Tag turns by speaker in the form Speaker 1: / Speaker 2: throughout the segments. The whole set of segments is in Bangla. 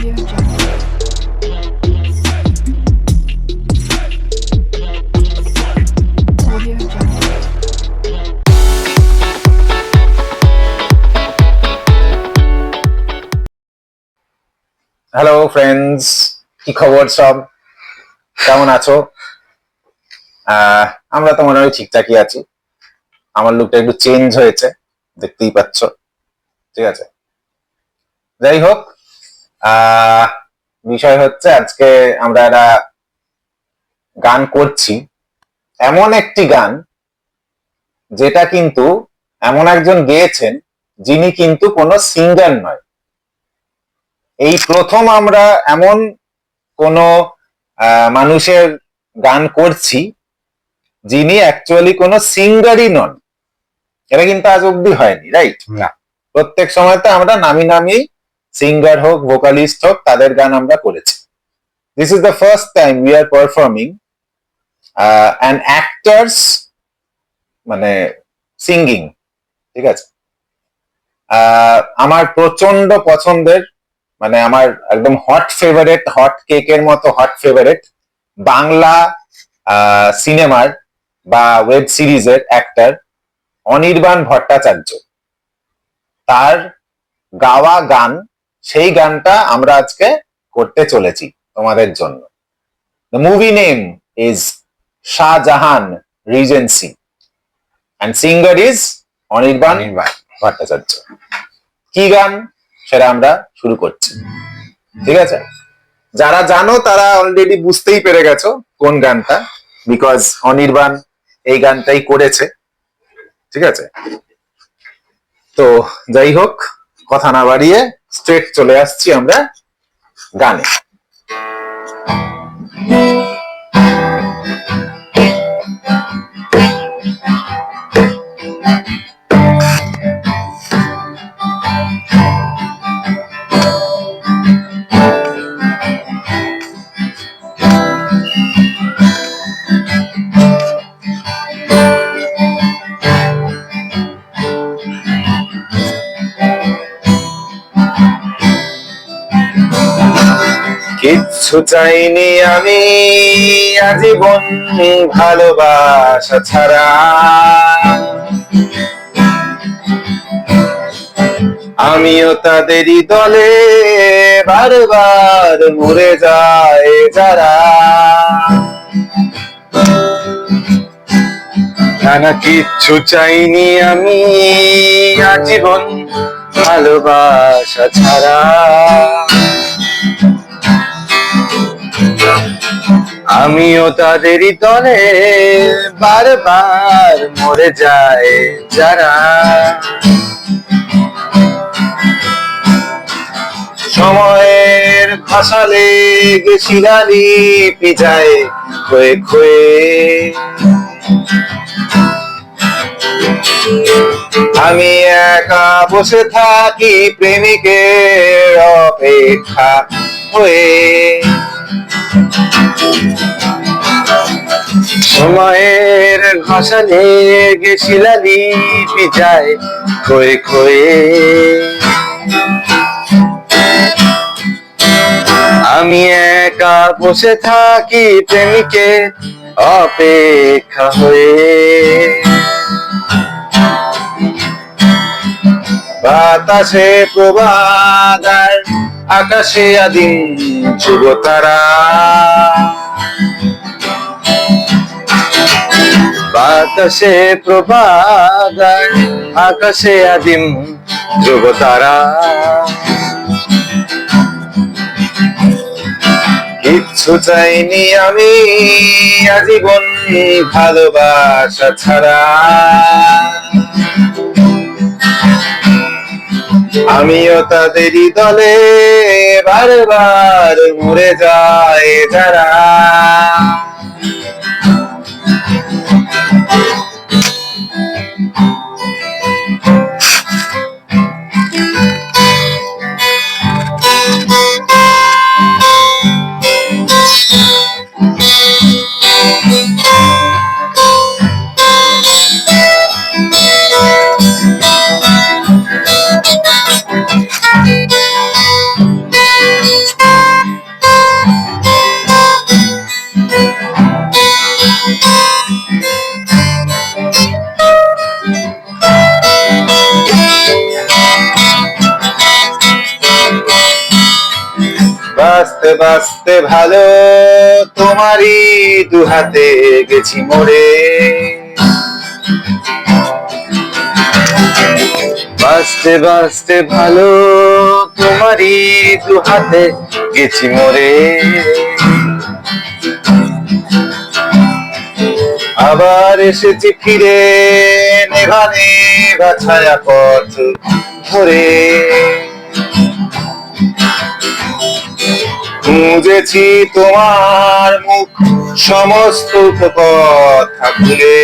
Speaker 1: হ্যালো ফ্রেন্ডস কি খবর সব? কেমন আছো? আমরা তো মনে হয় ঠিকঠাকই আছি। আমার লুকটা একটু চেঞ্জ হয়েছে, দেখতেই পাচ্ছ। ঠিক আছে? যাই হোক বিষয় হচ্ছে আজকে আমরা একটা গান করছি। এমন একটি গান যেটা কিন্তু এমন একজন গেয়েছেন যিনি কিন্তু কোনো সিঙ্গার নয়। এই প্রথম আমরা এমন কোন মানুষের গান করছি যিনি অ্যাকচুয়ালি কোনো সিঙ্গারই নন। এটা কিন্তু আজ অব্দি হয়নি রাইট
Speaker 2: না।
Speaker 1: প্রত্যেক সময় তো আমরা নামি নামি সিঙ্গার হোক ভোকালিস্ট হোক তাদের গান আমরা করেছি। This is the first time we are performing and actors মানে সিঙ্গিং ঠিক আছে? আহ, আমার প্রচণ্ড পছন্দের মানে আমার একদম হট ফেভারেট হট কেকের মতো হট ফেভারেট বাংলা সিনেমার বা ওয়েব সিরিজের অ্যাক্টর অনির্বাণ ভট্টাচার্য। তার গাওয়া গান সেই গানটা আমরা আজকে করতে চলেছি তোমাদের জন্য। The movie name is Shahjahan regency and singer is Anirban. Bhattacharya কি গান? সেটা আমরা শুরু করছি। ঠিক আছে? যারা জানো তারা অলরেডি বুঝতেই পেরে গেছো কোন গানটা বিকজ অনির্বাণ এই গানটাই করেছে। ঠিক আছে? তো যাই হোক কথা না বাড়িয়ে স্ট্রেট চলে আসছি আমরা গানে। কিচ্ছু চাইনি আমি। আজীবন ভালোবাসা ছাড়া। আমিও তাদেরই দলে বারবার মরে যায় যারা। না না কিচ্ছু চাইনি আমি আজীবন ভালোবাসা ছাড়া। আমিও তাদেরই দলে বারবার মরে যায় যারা। সময়ের খসালে গেছিলালি পিজায় খয়ে খয়ে আমি একা বসে থাকি প্রেমিকের অপেক্ষা হয়ে। সময়ের ঘষালে গেছিলালি পিজায় খয়ে খয়ে। আমি একা বসে থাকি প্রেমিকের অপেক্ষা হয়ে। বাতাসে প্রবাদার আকাশে আদিম যুব তারা। বাতাসে প্রবাদার আকাশে আদিম যুব তারা। কিচ্ছু চাইনি আমি আজীবন ভালোবাসা ছাড়া। আমিও তাদেরই দলে বারবার মরে যায় যারা। বাঁচতে ভালো, তোমারই দু হাতে গেছি মোরে বাঁচতে বাঁচতে ভালো, তোমারই দু হাতে গেছি মোরে আবার এসেছি ফিরে নেভা নেভা ছায়া পথ ধরে। খুঁজেছি তোমার মুখ, সমস্ত কথা ভুলে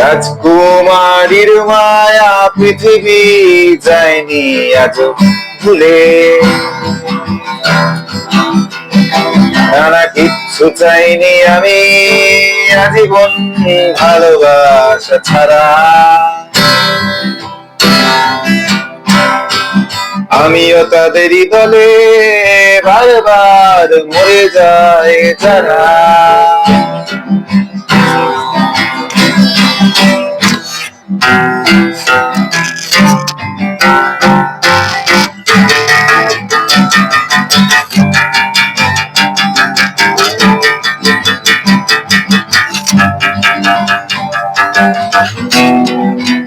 Speaker 1: রাজকুমারীর মায়া পৃথিবী যায়নি আজ ভুলে। নানা কিচ্ছু চাইনি আমি, আজীবন ভালোবাসা ছাড়া। আমিও তাদেরই দলে বারবার মরে যায় যারা। নীল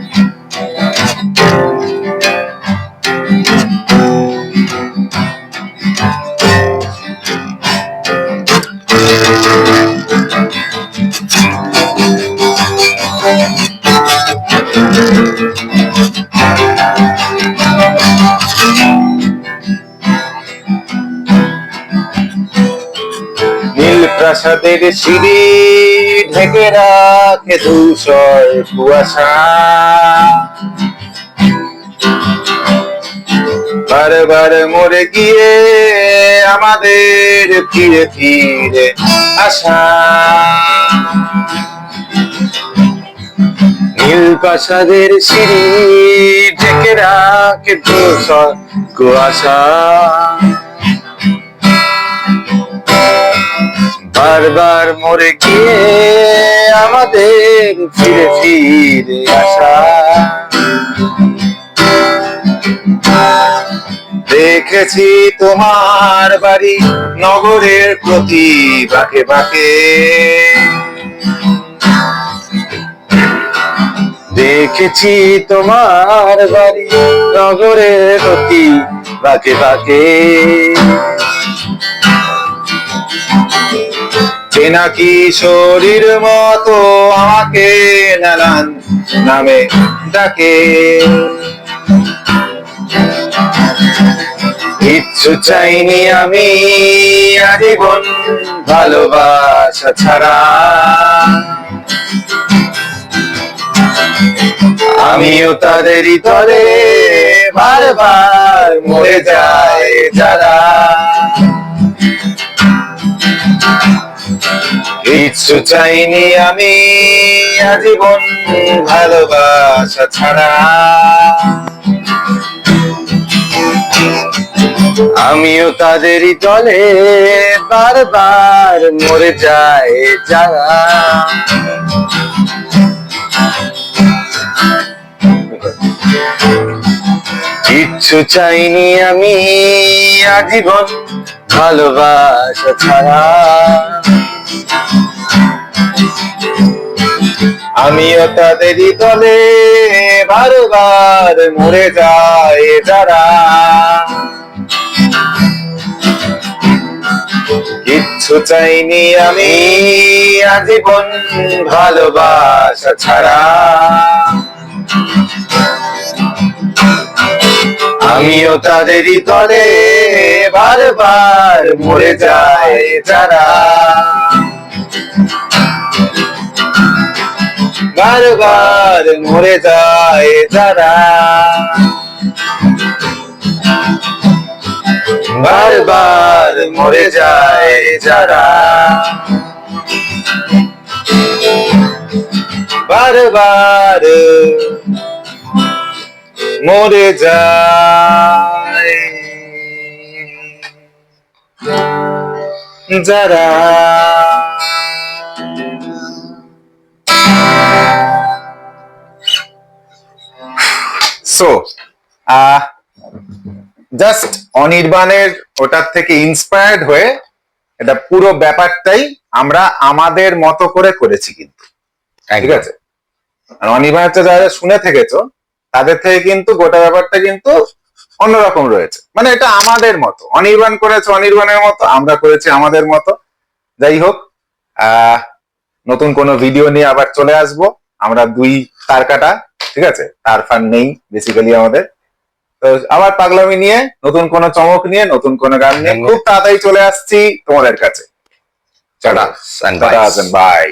Speaker 1: প্রাসাদের সিঁড়ি ঢেকে রাখে ধূসর কুয়াশা। বারবার মরে গিয়ে আমাদের ফিরে ফিরে আসা। নীল প্রাসাদের সিঁড়ি ঢেকে রাখে ধূসর কুয়াশা। বারবার মরে গিয়ে আমাদের ফিরে ফিরে আসা। দেখেছি তোমার বাড়ি নগরের প্রতি বাঁকে বাঁকে। দেখেছি তোমার বাড়ি নগরের প্রতি বাঁকে বাঁকে। চেনা কিশোরীর মতো আমাকে নানান নামে ডাকে। কিচ্ছু চাইনি আমি, আজীবন ভালোবাসা ছাড়া। আমিও তাদেরই তরে বারবার মরে যায় যারা। কিচ্ছু চাইনি আমি, আজীবন ভালোবাসা ছাড়া। আমিও তাদেরই দলে বারবার মরে যায় যারা। কিচ্ছু চাইনি আমি, আজীবন ভালোবাসা ছাড়া। আমিও তাদেরই দলে বারবার মরে যায় যারা। কিচ্ছু চাইনি আমি আজীবন ভালোবাসা ছাড়া। আমিও তাদেরই দলে বারবার মরে যায় যারা। বারবার মরে যায় যারা। বারবার মরে যায় যারা। বারবার মরে যায় যারা। সো জাস্ট অনির্বাণের ওটার থেকে ইন্সপায়ার্ড হয়ে এটা পুরো ব্যাপারটাই আমরা আমাদের মতো করে করেছি কিন্তু। ঠিক আছে? অনির্বাণ হচ্ছে যারা শুনে থেকেছো তাদের থেকে কিন্তু গোটা ব্যাপারটা কিন্তু অন্যরকম রয়েছে। মানে এটা আমাদের মতো। অনির্বাণ করেছে অনির্বাণের মতো আমরা করেছি আমাদের মতো। যাই হোক আহ নতুন কোনো ভিডিও নিয়ে আবার চলে আসব। আমরা দুই তার কাটা ঠিক আছে? তার ফান নেই বেসিক্যালি আমাদের। তো আবার পাগলামি নিয়ে নতুন কোনো চমক নিয়ে নতুন কোনো গান নিয়ে খুব তাড়াতাড়ি চলে আসছি তোমাদের কাছে।
Speaker 2: Tata
Speaker 1: bye